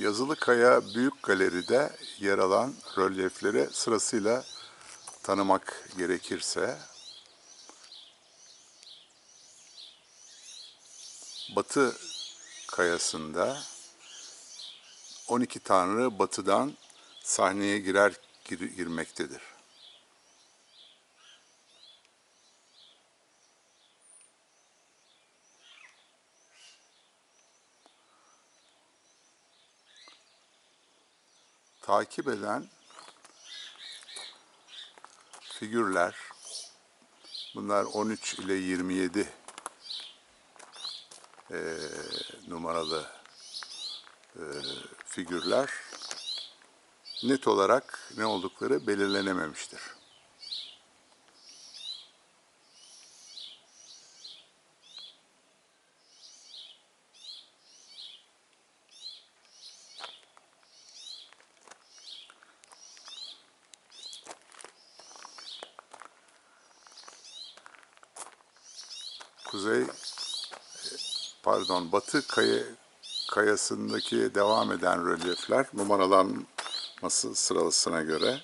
Yazılı Kaya Büyük Galeri'de yer alan rölyefleri sırasıyla tanımak gerekirse Batı kayasında 12 tanrı batıdan sahneye girer gir- girmektedir. Takip eden figürler bunlar 13 ile 27 eee, numaralı eee, figürler net olarak ne oldukları belirlenememiştir. Kuzey pardon batı kaya, kayasındaki devam eden rölyefler numaralanması sıralısına göre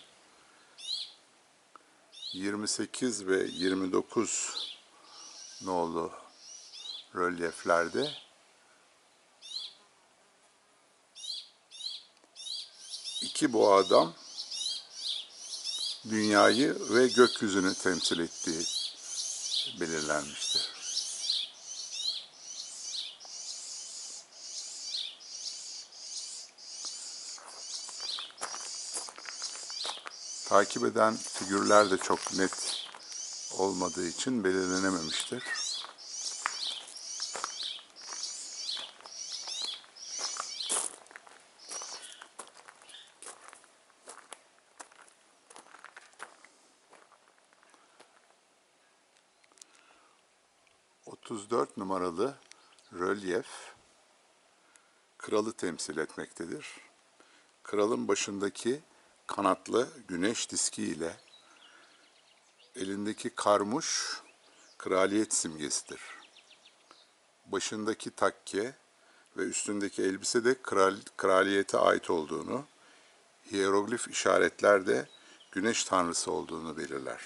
28 ve 29 nolu rölyeflerde iki bu adam dünyayı ve gökyüzünü temsil ettiği belirlenmiştir. Takip eden figürler de çok net olmadığı için belirlenememiştir. ...34 numaralı rölyef... ...kralı temsil etmektedir. Kralın başındaki kanatlı güneş diski ile elindeki karmuş kraliyet simgesidir. Başındaki takke ve üstündeki elbise de kral, kraliyete ait olduğunu, hieroglif işaretler de güneş tanrısı olduğunu belirler.